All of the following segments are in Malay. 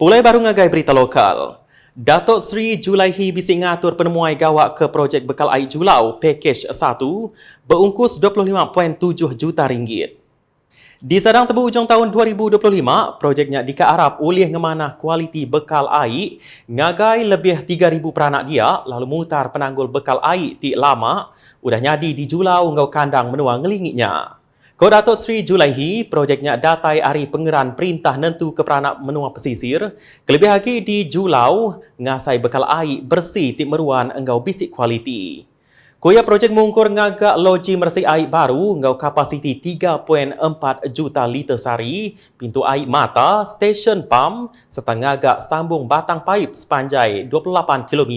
Pulai baru ngagai berita lokal. Datuk Seri Julaihi bising ngatur penemuai gawak ke projek bekal air Julau Pakej 1 berungkus 25.7 juta ringgit. Di sadang tebu ujung tahun 2025, projeknya dikaarap oleh ngemanah kualiti bekal air ngagai lebih 3,000 peranak dia lalu mutar penanggul bekal air ti lama udah nyadi di Julau ngau kandang menua ngelingitnya. Ko Seri Julaihi, projeknya datai ari pengeran perintah nentu ke peranak menua pesisir, kelebih lagi di Julau ngasai bekal air bersih ti meruan engau bisik kualiti. Kuya projek mungkur ngagak loji mersih air baru ngau kapasiti 3.4 juta liter sehari, pintu air mata, stesen pam, serta ngagak sambung batang paip sepanjang 28 km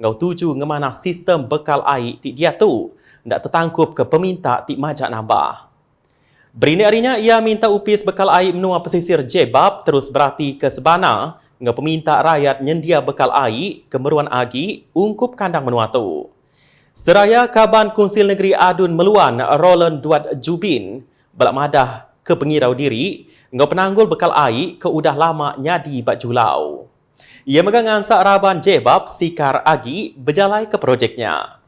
ngau tuju ngemana sistem bekal air ti dia tu, ndak tertangkup ke peminta ti majak nambah. Berini harinya ia minta upis bekal air menua pesisir Jebab terus berarti ke Sebana dengan peminta rakyat nyendia bekal air kemeruan agi ungkup kandang menua tu. Seraya Kaban Kunsil Negeri Adun Meluan Roland Duat Jubin belak madah ke pengirau diri ngau penanggul bekal air ke udah lama nyadi bak julau. Ia megang ansak raban Jebab Sikar Agi berjalai ke projeknya.